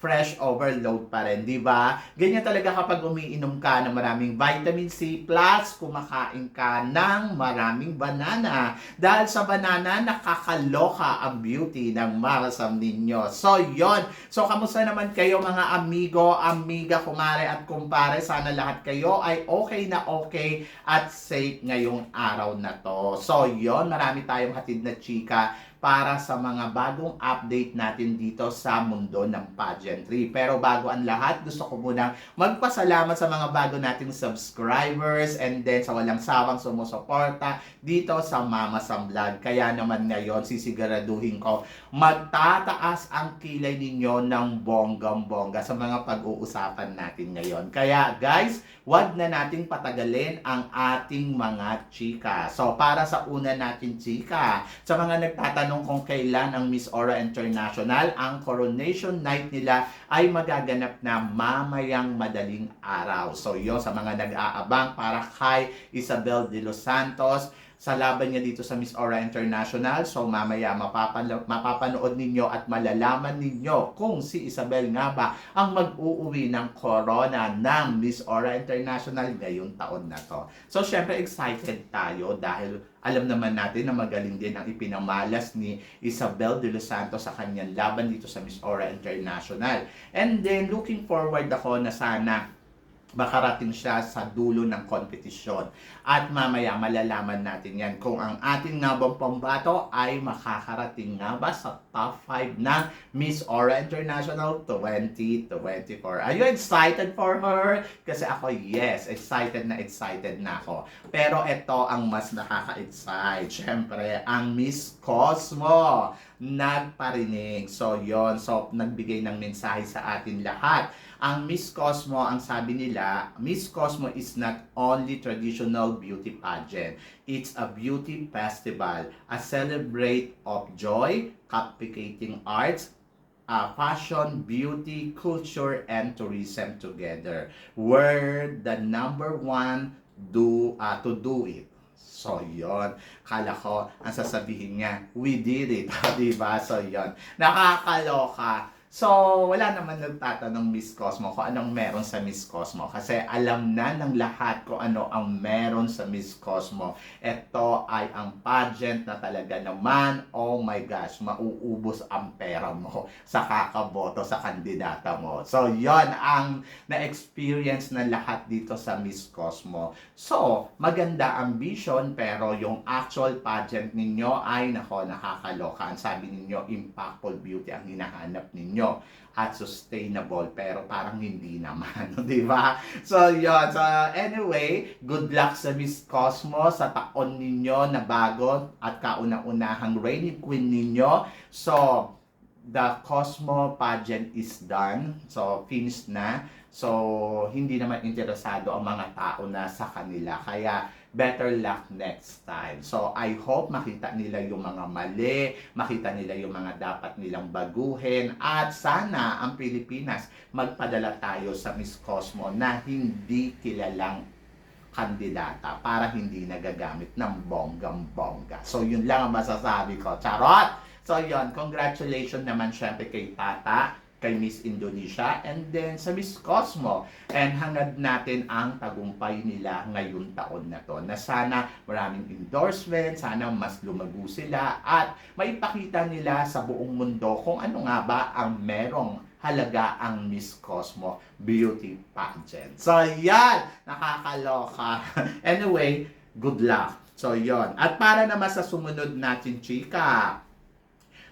fresh overload pa rin, di ba? Ganyan talaga kapag umiinom ka ng maraming vitamin C plus kumakain ka ng maraming banana. Dahil sa banana, nakakaloka ang beauty ng marasam ninyo. So, yon. So, kamusta naman kayo mga amigo, amiga, kumare at kumpare? Sana lahat kayo ay okay na okay at safe ngayong araw na to. So, yon. Marami tayong hatid na chika para sa mga bagong update natin dito sa mundo ng pageantry. Pero bago ang lahat, gusto ko muna magpasalamat sa mga bago nating subscribers and then sa walang sawang sumusuporta dito sa Mama Sam Vlog. Kaya naman ngayon, sisiguraduhin ko magtataas ang kilay ninyo ng bonggang-bongga sa mga pag-uusapan natin ngayon. Kaya guys, wag na nating patagalin ang ating mga chika. So para sa una natin chika, sa mga nagtatanong kung kailan ang Miss Aura International, ang coronation night nila ay magaganap na mamayang madaling araw. So yun sa mga nag-aabang para kay Isabel de los Santos, sa laban niya dito sa Miss Aura International. So mamaya mapapano- mapapanood ninyo at malalaman ninyo kung si Isabel nga ba ang mag-uuwi ng corona ng Miss Aura International ngayong taon na to. So syempre excited tayo dahil alam naman natin na magaling din ang ipinamalas ni Isabel de los Santos sa kanyang laban dito sa Miss Aura International. And then looking forward ako na sana makarating siya sa dulo ng kompetisyon. At mamaya malalaman natin yan kung ang ating nabang pambato ay makakarating nga ba sa top 5 ng Miss Aura International 2024. Are you excited for her? Kasi ako, yes, excited na excited na ako. Pero ito ang mas nakaka-excite. Siyempre, ang Miss Cosmo nagparinig. So, yon So, nagbigay ng mensahe sa atin lahat. Ang Miss Cosmo, ang sabi nila, Miss Cosmo is not only traditional beauty pageant. It's a beauty festival, a celebrate of joy, captivating arts, uh, fashion, beauty, culture, and tourism together. We're the number one do uh, to do it. So, yon. Kala ko, ang sasabihin niya, we did it. di ba? So, yon. Nakakaloka. So, wala naman nagtatanong Miss Cosmo kung anong meron sa Miss Cosmo. Kasi alam na ng lahat kung ano ang meron sa Miss Cosmo. Ito ay ang pageant na talaga naman, oh my gosh, mauubos ang pera mo sa kakaboto sa kandidata mo. So, yon ang na-experience na lahat dito sa Miss Cosmo. So, maganda ang vision pero yung actual pageant ninyo ay nako nakakaloka. Sabi ninyo, impactful beauty ang hinahanap ninyo at sustainable pero parang hindi naman, di ba? So, yun. So, anyway, good luck sa Miss Cosmo sa taon ninyo na bago at kauna-unahang reigning queen ninyo. So, the Cosmo pageant is done. So, finished na. So, hindi naman interesado ang mga tao na sa kanila. Kaya, better luck next time. So, I hope makita nila yung mga mali, makita nila yung mga dapat nilang baguhin, at sana ang Pilipinas magpadala tayo sa Miss Cosmo na hindi kilalang kandidata para hindi nagagamit ng bonggang-bongga. So, yun lang ang masasabi ko. Charot! So, yun. Congratulations naman syempre kay Tata kay Miss Indonesia and then sa Miss Cosmo and hangad natin ang tagumpay nila ngayong taon na to na sana maraming endorsement sana mas lumago sila at maipakita nila sa buong mundo kung ano nga ba ang merong halaga ang Miss Cosmo Beauty Pageant. So, yan! Nakakaloka. anyway, good luck. So, yon. At para naman sa sumunod natin, chika,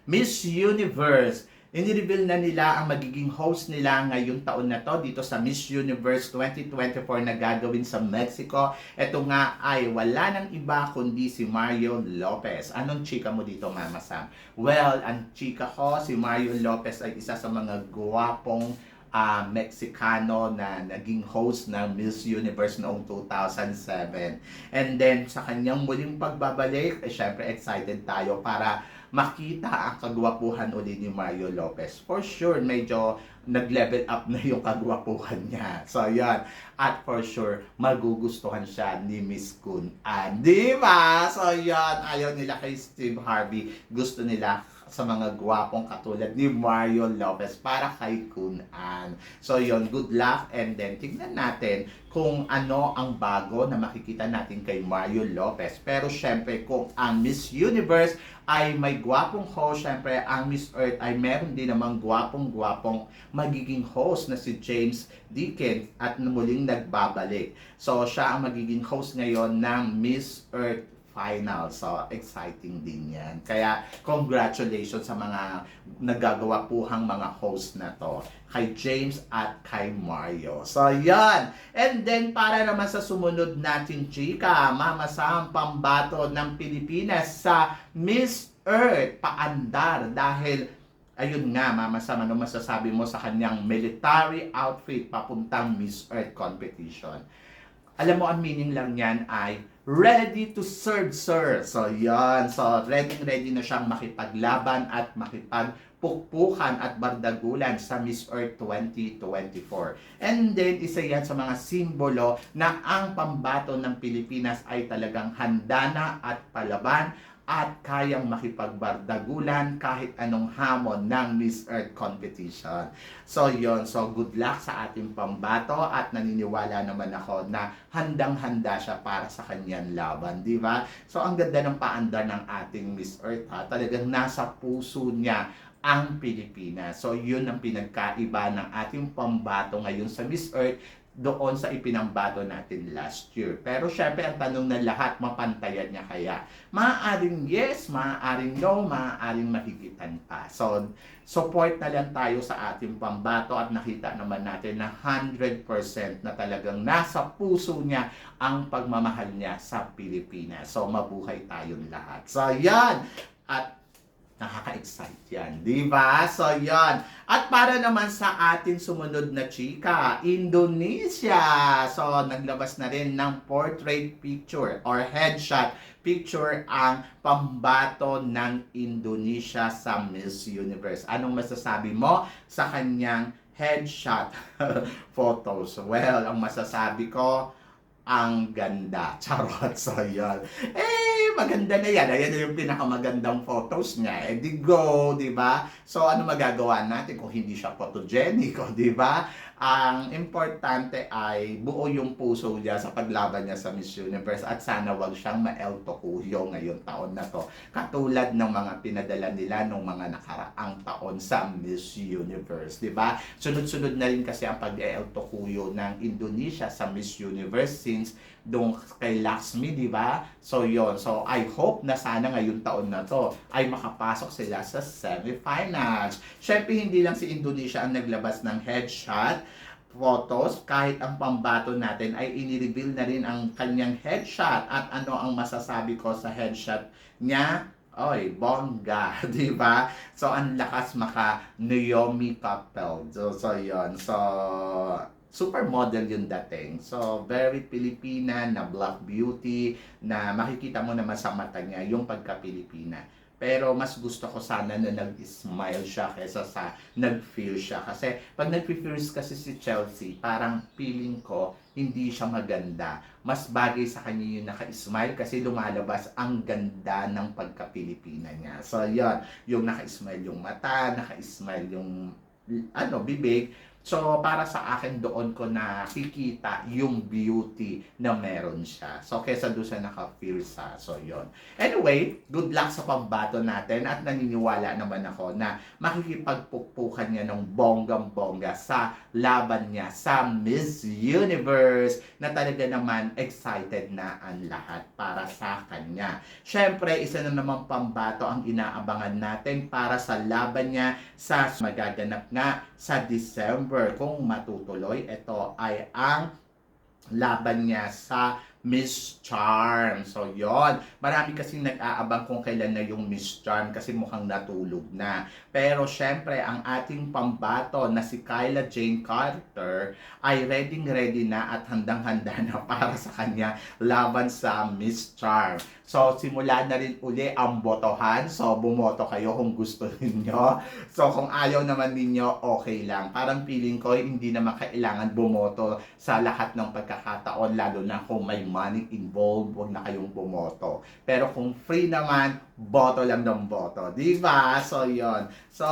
Miss Universe. Inireveal na nila ang magiging host nila ngayong taon na to dito sa Miss Universe 2024 na gagawin sa Mexico. Ito nga ay wala nang iba kundi si Mario Lopez. Anong chika mo dito, Mama Sam? Well, ang chika ko, si Mario Lopez ay isa sa mga guwapong ah, Mexicano na naging host ng Miss Universe noong 2007. And then sa kanyang muling pagbabalik, eh, syempre excited tayo para makita ang kagwapuhan uli ni Mario Lopez. For sure, medyo nag-level up na yung kagwapuhan niya. So, yan. At for sure, magugustuhan siya ni Miss Kun. Ah, di ba? So, yan. Ayaw nila kay Steve Harvey. Gusto nila sa mga gwapong katulad ni Mario Lopez para kay Kun An. So yon good luck and then tignan natin kung ano ang bago na makikita natin kay Mario Lopez. Pero syempre kung ang Miss Universe ay may gwapong host, syempre ang Miss Earth ay meron din namang gwapong-gwapong magiging host na si James Dickens at muling nagbabalik. So siya ang magiging host ngayon ng Miss Earth final. So, exciting din yan. Kaya, congratulations sa mga nagagawa puhang mga host na to. Kay James at kay Mario. So, yan. And then, para naman sa sumunod natin, chika, mamasang pambato ng Pilipinas sa Miss Earth paandar dahil ayun nga, Mama Sam, ano masasabi mo sa kanyang military outfit papuntang Miss Earth competition? Alam mo, ang meaning lang yan ay ready to serve, sir. So, yan. So, ready ready na siyang makipaglaban at makipagpukpukan at bardagulan sa Miss Earth 2024. And then, isa yan sa mga simbolo na ang pambato ng Pilipinas ay talagang handa na at palaban at kayang makipagbardagulan kahit anong hamon ng Miss Earth competition. So yon so good luck sa ating pambato at naniniwala naman ako na handang-handa siya para sa kanyang laban, di ba? So ang ganda ng paandar ng ating Miss Earth ha, talagang nasa puso niya ang Pilipinas. So yun ang pinagkaiba ng ating pambato ngayon sa Miss Earth doon sa ipinambato natin last year. Pero syempre, ang tanong na lahat, mapantayan niya kaya? Maaaring yes, maaaring no, maaaring mahigitan pa. So, support na lang tayo sa ating pambato at nakita naman natin na 100% na talagang nasa puso niya ang pagmamahal niya sa Pilipinas. So, mabuhay tayong lahat. So, yan! At Nakaka-excite yan, di ba? So, yan. At para naman sa ating sumunod na chika, Indonesia. So, naglabas na rin ng portrait picture or headshot picture ang pambato ng Indonesia sa Miss Universe. Anong masasabi mo sa kanyang headshot photos? Well, ang masasabi ko, ang ganda. Charot. So, yan. Eh, maganda na yan. Ayan na yung pinakamagandang photos niya. Eh, di go, di ba? So, ano magagawa natin kung hindi siya photogenic, di ba? Ang importante ay buo yung puso niya sa paglaban niya sa Miss Universe at sana wag siyang ma-El Tocuyo ngayong taon na to. Katulad ng mga pinadala nila nung mga nakaraang taon sa Miss Universe, di ba? Sunod-sunod na rin kasi ang pag-El Tocuyo ng Indonesia sa Miss Universe since doon kay Laxmi, di ba? So, yon So, I hope na sana ngayong taon na to ay makapasok sila sa semifinals. Siyempre, hindi lang si Indonesia ang naglabas ng headshot photos, kahit ang pambato natin ay inireveal na rin ang kanyang headshot at ano ang masasabi ko sa headshot niya Oy, bongga, di ba? So, ang lakas maka Naomi couple. So, so yon So, supermodel yung dating. So, very Pilipina na black beauty na makikita mo naman sa mata niya yung pagka-Pilipina. Pero mas gusto ko sana na nag-smile siya kaysa sa nag-feel siya. Kasi pag nag-feels kasi si Chelsea, parang feeling ko hindi siya maganda. Mas bagay sa kanya yung naka-smile kasi lumalabas ang ganda ng pagka-Pilipina niya. So, yun. Yung naka-smile yung mata, naka-smile yung ano, bibig. So, para sa akin, doon ko nakikita yung beauty na meron siya. So, kesa doon sa naka-feel sa. So, yon Anyway, good luck sa pambato natin at naniniwala naman ako na makikipagpukpukan niya ng bonggang-bongga sa laban niya sa Miss Universe na talaga naman excited na ang lahat para sa kanya. Siyempre, isa na naman pambato ang inaabangan natin para sa laban niya sa magaganap nga sa December. Kung matutuloy, ito ay ang laban niya sa Miss Charm. So, yon Marami kasing nag-aabang kung kailan na yung Miss Charm kasi mukhang natulog na. Pero, syempre, ang ating pambato na si Kyla Jane Carter ay ready-ready na at handang-handa na para sa kanya laban sa Miss Charm. So, simula na rin uli ang botohan. So, bumoto kayo kung gusto ninyo. So, kung ayaw naman ninyo, okay lang. Parang feeling ko, hindi naman kailangan bumoto sa lahat ng pagkakataon, lalo na kung may money involved, huwag na kayong bumoto. Pero kung free naman, boto lang ng boto. Di ba? So, yon So,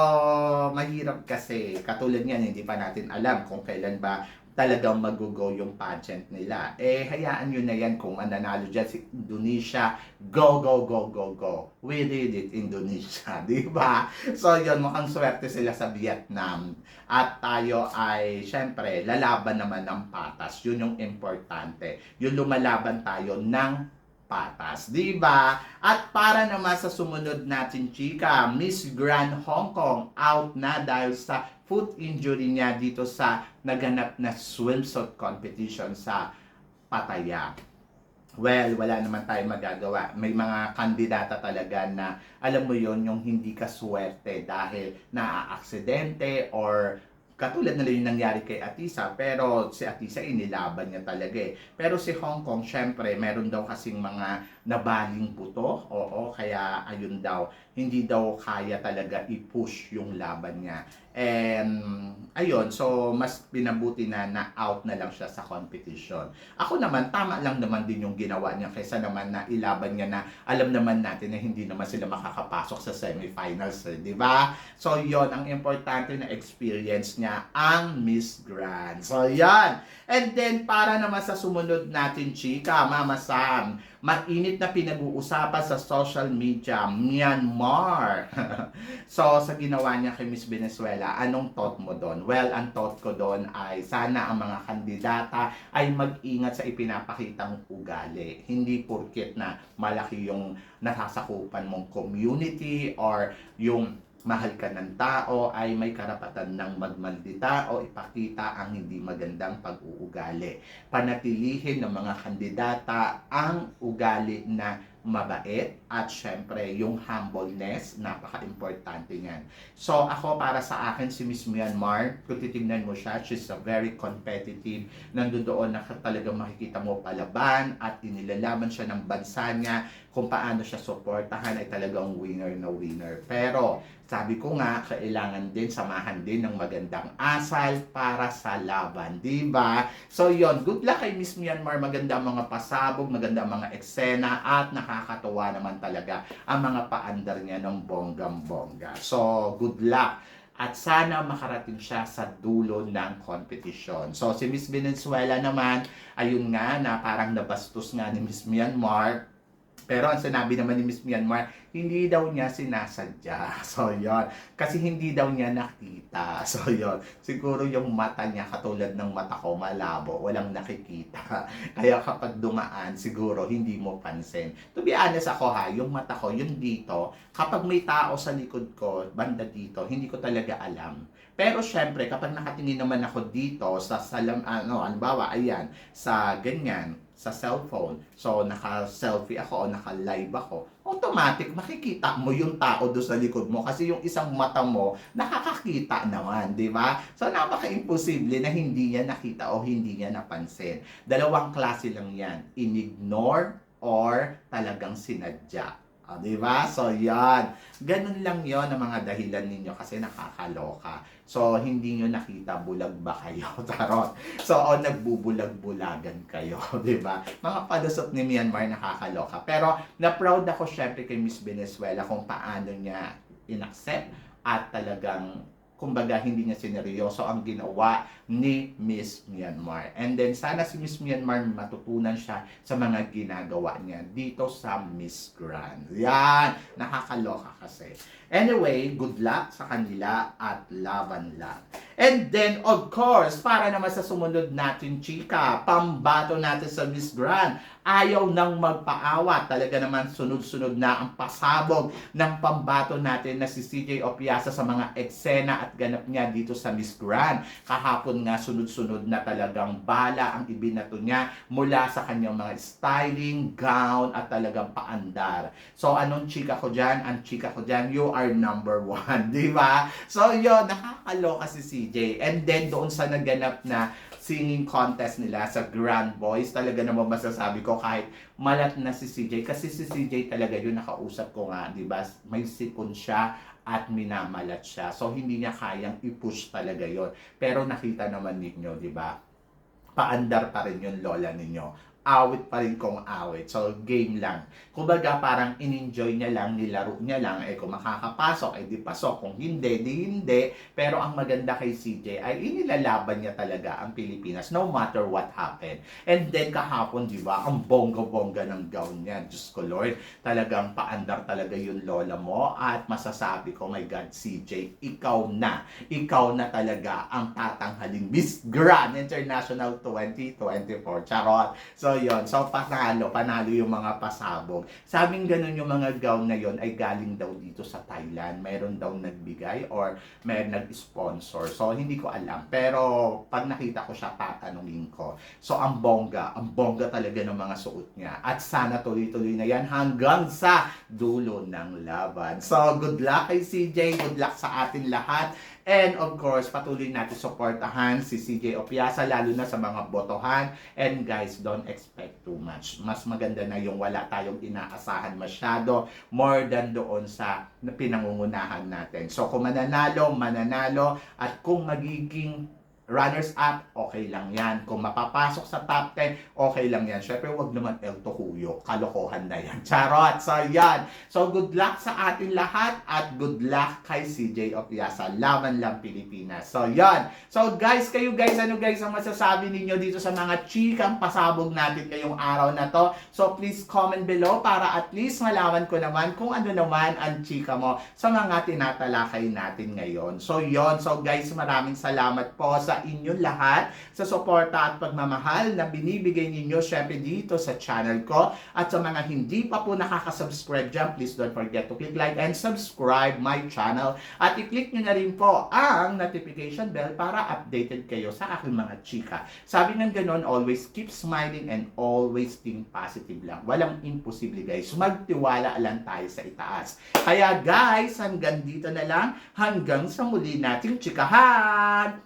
mahirap kasi. Katulad yan, hindi pa natin alam kung kailan ba talagang mag-go yung pageant nila. Eh, hayaan nyo na yan kung mananalo dyan si Indonesia. Go, go, go, go, go. We did it, Indonesia. Di ba? So, yun, mukhang swerte sila sa Vietnam. At tayo ay, syempre, lalaban naman ng patas. Yun yung importante. Yung lumalaban tayo ng patas, di ba? At para naman sa sumunod natin, chika, Miss Grand Hong Kong out na dahil sa foot injury niya dito sa naganap na swimsuit competition sa Pattaya. Well, wala naman tayong magagawa. May mga kandidata talaga na alam mo yon yung hindi ka swerte dahil naaaksidente or katulad na lang yung nangyari kay Atisa, pero si Atisa inilaban niya talaga eh. Pero si Hong Kong, syempre, meron daw kasing mga nabaling buto, oo, kaya ayun daw, hindi daw kaya talaga i-push yung laban niya. And, ayun, so, mas pinabuti na na out na lang siya sa competition. Ako naman, tama lang naman din yung ginawa niya kaysa naman na ilaban niya na alam naman natin na hindi naman sila makakapasok sa semifinals, eh, di ba? So, yon ang importante na experience niya ang Miss Grand. So, yan. And then, para naman sa sumunod natin, chika, Mama Sam, mainit na pinag-uusapan sa social media, Myanmar. so, sa ginawa niya kay Miss Venezuela, anong thought mo doon? Well, ang thought ko doon ay sana ang mga kandidata ay mag-ingat sa ipinapakitang ugali. Hindi porket na malaki yung nasasakupan mong community or yung mahal ka ng tao ay may karapatan ng magmaldita o ipakita ang hindi magandang pag-uugali. Panatilihin ng mga kandidata ang ugali na mabait at syempre yung humbleness, napaka-importante niyan. So ako para sa akin si Miss Myanmar, kung titignan mo siya, she's a very competitive. Nandun doon na talagang makikita mo palaban at inilalaban siya ng bansa niya kung paano siya suportahan ay talagang winner na winner. Pero sabi ko nga, kailangan din samahan din ng magandang asal para sa laban, di ba? So yon good luck kay Miss Myanmar, maganda mga pasabog, maganda mga eksena at nakakatuwa naman talaga ang mga paandar niya ng bonggam-bongga. So good luck at sana makarating siya sa dulo ng competition. So si Miss Venezuela naman, ayun nga na parang nabastos nga ni Miss Myanmar pero ang sinabi naman ni Miss Myanmar, hindi daw niya sinasadya. So, yon Kasi hindi daw niya nakita. So, yon Siguro yung mata niya, katulad ng mata ko, malabo. Walang nakikita. Kaya kapag dumaan, siguro hindi mo pansin. To be honest ako ha, yung mata ko, yung dito, kapag may tao sa likod ko, banda dito, hindi ko talaga alam. Pero syempre, kapag nakatingin naman ako dito sa salam, ano, halimbawa, ayan, sa ganyan, sa cellphone. So, naka-selfie ako o naka-live ako. Automatic, makikita mo yung tao do sa likod mo kasi yung isang mata mo nakakakita naman, di ba? So, napaka-imposible na hindi niya nakita o hindi niya napansin. Dalawang klase lang yan. In-ignore or talagang sinadya. Ah, di ba? So, yan. Ganun lang yon ang mga dahilan ninyo kasi nakakaloka. So, hindi nyo nakita bulag ba kayo? Tarot. So, o nagbubulag-bulagan kayo, di ba? Mga palusot ni Myanmar nakakaloka. Pero, na-proud ako syempre kay Miss Venezuela kung paano niya inaccept at talagang kumbaga hindi niya sineryoso ang ginawa ni Miss Myanmar. And then sana si Miss Myanmar matutunan siya sa mga ginagawa niya dito sa Miss Grand. Yan, nakakaloka kasi. Anyway, good luck sa kanila at laban lang. And then, of course, para naman sa sumunod natin, chika, pambato natin sa Miss Grand, ayaw nang magpaawa. Talaga naman sunod-sunod na ang pasabog ng pambato natin na si CJ Opiasa sa mga eksena at ganap niya dito sa Miss Grand. Kahapon nga sunod-sunod na talagang bala ang ibinato niya mula sa kanyang mga styling, gown at talagang paandar. So anong chika ko dyan? Ang chika ko dyan, you are number one. Di ba? So yun, nakakaloka si CJ. And then doon sa naganap na singing contest nila sa Grand Boys, talaga naman masasabi ko kahit malat na si CJ. Kasi si CJ talaga yun nakausap ko nga, di ba? May sipon siya at minamalat siya. So hindi niya kayang i-push talaga yon Pero nakita naman ninyo, di ba? Paandar pa rin yung lola ninyo awit pa rin kung awit. So, game lang. Kumbaga, parang in-enjoy niya lang, nilaro niya lang. Eh, kung makakapasok, eh di pasok. Kung hindi, di hindi. Pero ang maganda kay CJ ay inilalaban niya talaga ang Pilipinas no matter what happened. And then, kahapon, di ba, ang bongga-bongga ng gown niya. Diyos ko, Lord, talagang paandar talaga yung lola mo. At masasabi ko, my God, CJ, ikaw na. Ikaw na talaga ang tatanghaling Miss Grand International 2024. Charot. So, yon So, panalo. Panalo yung mga pasabog. Sabing ganun yung mga gown na yon ay galing daw dito sa Thailand. Mayroon daw nagbigay or may nag-sponsor. So, hindi ko alam. Pero, pag nakita ko siya, tatanungin ko. So, ang bongga. Ang bongga talaga ng mga suot niya. At sana tuloy-tuloy na yan hanggang sa dulo ng laban. So, good luck kay CJ. Good luck sa atin lahat. And of course, patuloy natin suportahan si CJ Opiasa, lalo na sa mga botohan. And guys, don't expect too much. Mas maganda na yung wala tayong inaasahan masyado more than doon sa pinangungunahan natin. So kung mananalo, mananalo. At kung magiging runners up, okay lang yan. Kung mapapasok sa top 10, okay lang yan. Syempre, wag naman El Tocuyo. Kalokohan na yan. Charot! So, yan. So, good luck sa atin lahat at good luck kay CJ Opiasa. Laban lang Pilipinas. So, yan. So, guys, kayo guys, ano guys ang masasabi ninyo dito sa mga chikang pasabog natin ngayong araw na to? So, please comment below para at least malaman ko naman kung ano naman ang chika mo sa mga tinatalakay natin ngayon. So, yon So, guys, maraming salamat po sa inyong lahat sa suporta at pagmamahal na binibigay ninyo syempre dito sa channel ko. At sa mga hindi pa po nakaka-subscribe dyan, please don't forget to click like and subscribe my channel. At i-click nyo na rin po ang notification bell para updated kayo sa aking mga chika. Sabi ng ganon, always keep smiling and always think positive lang. Walang imposible guys. Magtiwala lang tayo sa itaas. Kaya guys, hanggang dito na lang. Hanggang sa muli nating chikahan!